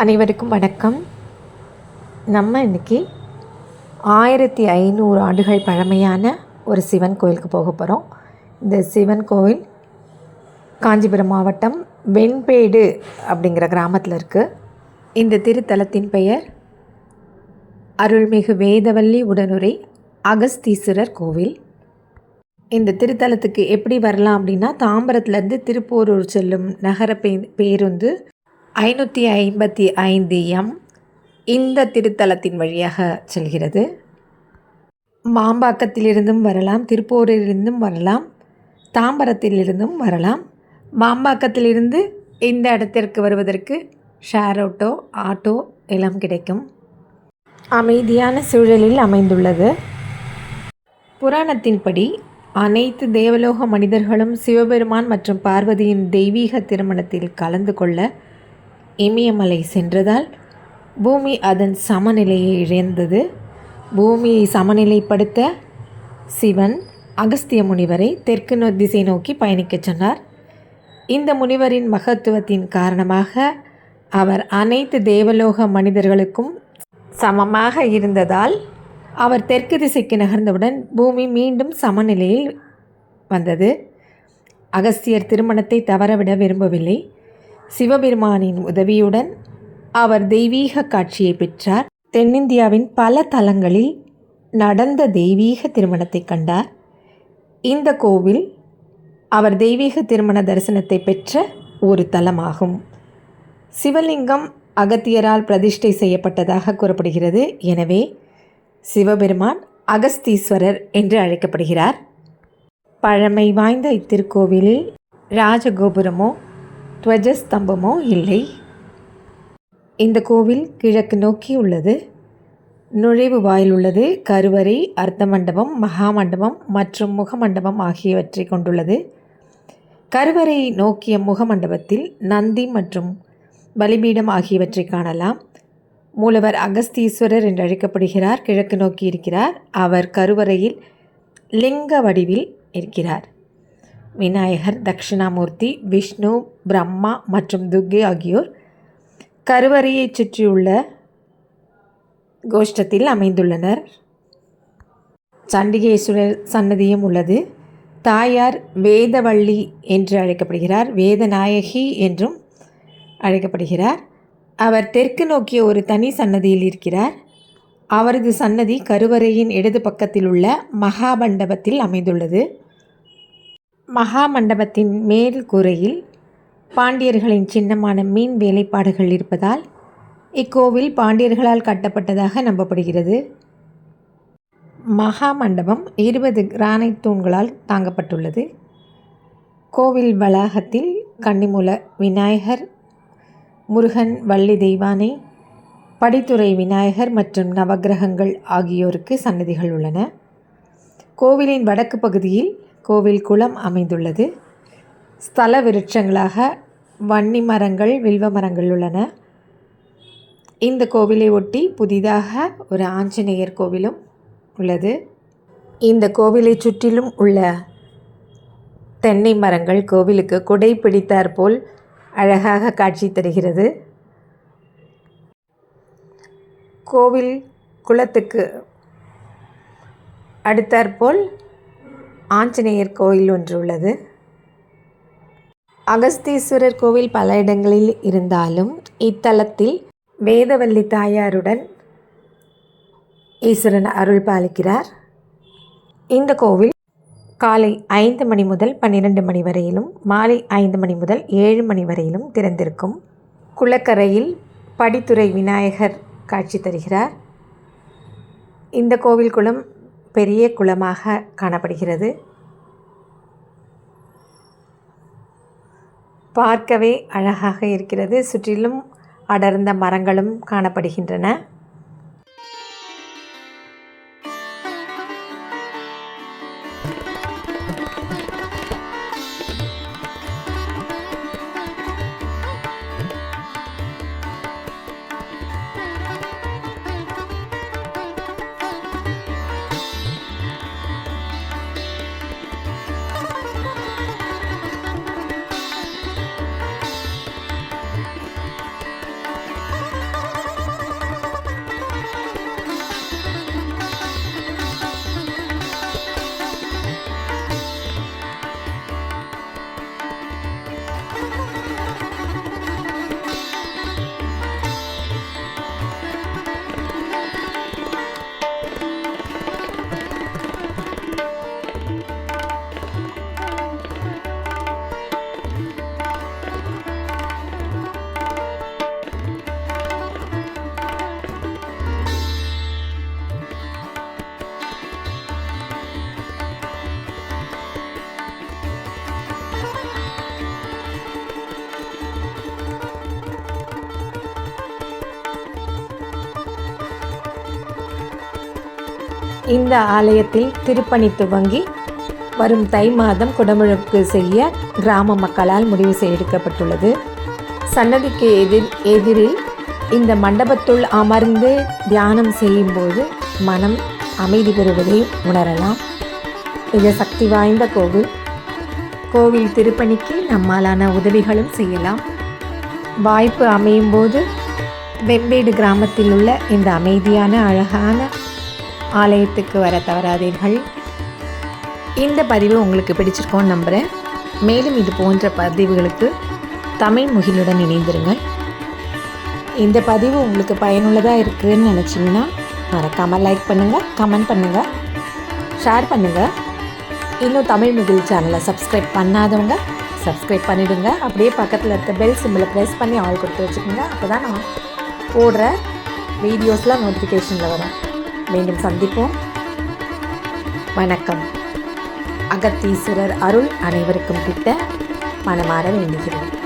அனைவருக்கும் வணக்கம். நம்ம இன்னைக்கு ஆயிரத்தி ஐநூறு ஆண்டுகள் பழமையான ஒரு சிவன் கோயிலுக்கு போக போகிறோம் இந்த சிவன் கோவில் காஞ்சிபுரம் மாவட்டம் வெண்பேடு அப்படிங்கிற கிராமத்தில் இருக்குது இந்த திருத்தலத்தின் பெயர் அருள்மிகு வேதவல்லி உடனுரை அகஸ்தீஸ்வரர் கோவில். இந்த திருத்தலத்துக்கு எப்படி வரலாம் அப்படின்னா தாம்பரத்துலேருந்து திருப்போரூர் செல்லும் நகர பே பேருந்து ஐநூற்றி ஐம்பத்தி ஐந்து எம் இந்த திருத்தலத்தின் வழியாக செல்கிறது. மாம்பாக்கத்திலிருந்தும் வரலாம் திருப்பூரிலிருந்தும் வரலாம் தாம்பரத்திலிருந்தும் வரலாம். மாம்பாக்கத்திலிருந்து இந்த இடத்திற்கு வருவதற்கு ஷேர் ஆட்டோ ஆட்டோ எல்லாம் கிடைக்கும். அமைதியான சூழலில் அமைந்துள்ளது. புராணத்தின்படி அனைத்து தேவலோக மனிதர்களும் சிவபெருமான் மற்றும் பார்வதியின் தெய்வீக திருமணத்தில் கலந்து கொள்ள இமயமலை சென்றதால் பூமி அதன் சமநிலையை இழந்தது. பூமியை சமநிலைப்படுத்த சிவன் அகஸ்திய முனிவரை தெற்கு நோ திசை நோக்கி பயணிக்கச் சொன்னார். இந்த முனிவரின் மகத்துவத்தின் காரணமாக அவர் அனைத்து தேவலோக மனிதர்களுக்கும் சமமாக இருந்ததால் அவர் தெற்கு திசைக்கு நகர்ந்தவுடன் பூமி மீண்டும் சமநிலையில் வந்தது. அகஸ்தியர் திருமணத்தை தவறவிட விரும்பவில்லை. சிவபெருமானின் உதவியுடன் அவர் தெய்வீக காட்சியை பெற்றார். தென்னிந்தியாவின் பல தலங்களில் நடந்த தெய்வீக திருமணத்தை கண்டார். இந்த கோவில் அவர் தெய்வீக திருமண தரிசனத்தை பெற்ற ஒரு தலமாகும். சிவலிங்கம் அகத்தியரால் பிரதிஷ்டை செய்யப்பட்டதாக கூறப்படுகிறது. எனவே சிவபெருமான் அகஸ்தீஸ்வரர் என்று அழைக்கப்படுகிறார். பழமை வாய்ந்த இத்திருக்கோவிலில் ராஜகோபுரமோ துவஜஸ்தம்பமோ இல்லை? இந்த கோவில் கிழக்கு நோக்கி உள்ளது. நுழைவு வாயில் உள்ளது. கருவறை அர்த்த மண்டபம் மகாமண்டபம் மற்றும் முகமண்டபம் ஆகியவற்றை கொண்டுள்ளது. கருவறை நோக்கிய முகமண்டபத்தில் நந்தி மற்றும் பலிபீடம் ஆகியவற்றை காணலாம். மூலவர் அகஸ்தீஸ்வரர் என்று அழைக்கப்படுகிறார். கிழக்கு நோக்கி இருக்கிறார். அவர் கருவறையில் லிங்க வடிவில் இருக்கிறார். விநாயகர் தட்சிணாமூர்த்தி விஷ்ணு பிரம்மா மற்றும் துர்கை ஆகியோர் கருவறையைச் சுற்றியுள்ள கோஷ்டத்தில் அமைந்துள்ளனர். சண்டிகேஸ்வரர் சன்னதியும் உள்ளது. தாயார் வேதவள்ளி என்று அழைக்கப்படுகிறார். வேதநாயகி என்றும் அழைக்கப்படுகிறார். அவர் தெற்கு நோக்கிய ஒரு தனி சன்னதியில் இருக்கிறார். அவரது சன்னதி கருவறையின் இடது பக்கத்தில் உள்ள மகாமண்டபத்தில் அமைந்துள்ளது. மகாமண்டபத்தின் மேல் கூரையில் பாண்டியர்களின் சின்னமான மீன் வேலைப்பாடுகள் இருப்பதால் இக்கோவில் பாண்டியர்களால் கட்டப்பட்டதாக நம்பப்படுகிறது. மகாமண்டபம் இருபது கிரானைட் தூண்களால் தாங்கப்பட்டுள்ளது. கோவில் வளாகத்தில் கன்னிமூல விநாயகர் முருகன் வள்ளி தெய்வானை படித்துறை விநாயகர் மற்றும் நவக்கிரகங்கள் ஆகியோருக்கு சன்னதிகள் உள்ளன. கோவிலின் வடக்கு பகுதியில் கோவில் குளம் அமைந்துள்ளது. ஸ்தல விருட்சங்களாக வன்னி மரங்கள் வில்வ மரங்கள் உள்ளன. இந்த கோவிலை ஒட்டி புதிதாக ஒரு ஆஞ்சநேயர் கோவிலும் உள்ளது. இந்த கோவிலை சுற்றிலும் உள்ள தென்னை மரங்கள் கோவிலுக்கு குடை பிடித்தாற்போல் அழகாக காட்சி தருகிறது. கோவில் குளத்துக்கு அடுத்தாற்போல் ஆஞ்சநேயர் கோயில் ஒன்று உள்ளது. அகஸ்தீஸ்வரர் கோவில் பல இடங்களில் இருந்தாலும் இத்தலத்தில் வேதவல்லி தாயாருடன் ஈஸ்வரன் அருள் பாலிக்கிறார். இந்த கோவில் காலை ஐந்து மணி முதல் பன்னிரெண்டு மணி வரையிலும் மாலை ஐந்து மணி முதல் ஏழு மணி வரையிலும் திறந்திருக்கும். குளக்கரையில் படித்துறை விநாயகர் காட்சி தருகிறார். இந்த கோவில் குளம் பெரிய குளமாக காணப்படுகிறது. பார்க்கவே அழகாக இருக்கிறது. சுற்றிலும் அடர்ந்த மரங்களும் காணப்படுகின்றன. இந்த ஆலயத்தில் திருப்பணி துவங்கி வரும் தை மாதம் குடமுழுக்கு செய்ய கிராம மக்களால் முடிவு செய்யப்பட்டுள்ளது சன்னதிக்கு எதிர் எதிரில் இந்த மண்டபத்துள் அமர்ந்து தியானம் செய்யும்போது மனம் அமைதி பெறுவதை உணரலாம். இது சக்தி வாய்ந்த கோவில். கோவில் திருப்பணிக்கு நம்மாலான உதவிகளும் செய்யலாம். வாய்ப்பு அமையும் போது வெம்பேடு கிராமத்தில் உள்ள இந்த அமைதியான அழகான ஆலயத்துக்கு வர தவறாதீர்கள். இந்த பதிவு உங்களுக்கு பிடிச்சிருக்கோன்னு நம்புகிறேன் மேலும் இது போன்ற பதிவுகளுக்கு தமிழ் முகிலுடன் இணைந்திருங்கள். இந்த பதிவு உங்களுக்கு பயனுள்ளதாக இருக்குதுன்னு நினச்சிங்கன்னா மறக்காமல் லைக் பண்ணுங்கள் கமெண்ட் பண்ணுங்கள் ஷேர் பண்ணுங்கள் இன்னும் தமிழ் முகில் சேனலை சப்ஸ்கிரைப் பண்ணாதவங்க சப்ஸ்கிரைப் பண்ணிவிடுங்க அப்படியே பக்கத்தில் இருக்க பெல் சிம்பிளை ப்ரெஸ் பண்ணி ஆள் கொடுத்து வச்சுக்கோங்க. அப்போ தான் நான் போடுற வீடியோஸ்லாம் நோட்டிஃபிகேஷனில் வரும். மீண்டும் சந்திப்போம். வணக்கம். அகத்தீஸ்வரர் அருள் அனைவருக்கும் கிட்ட மனமாற வேண்டுகிறேன்.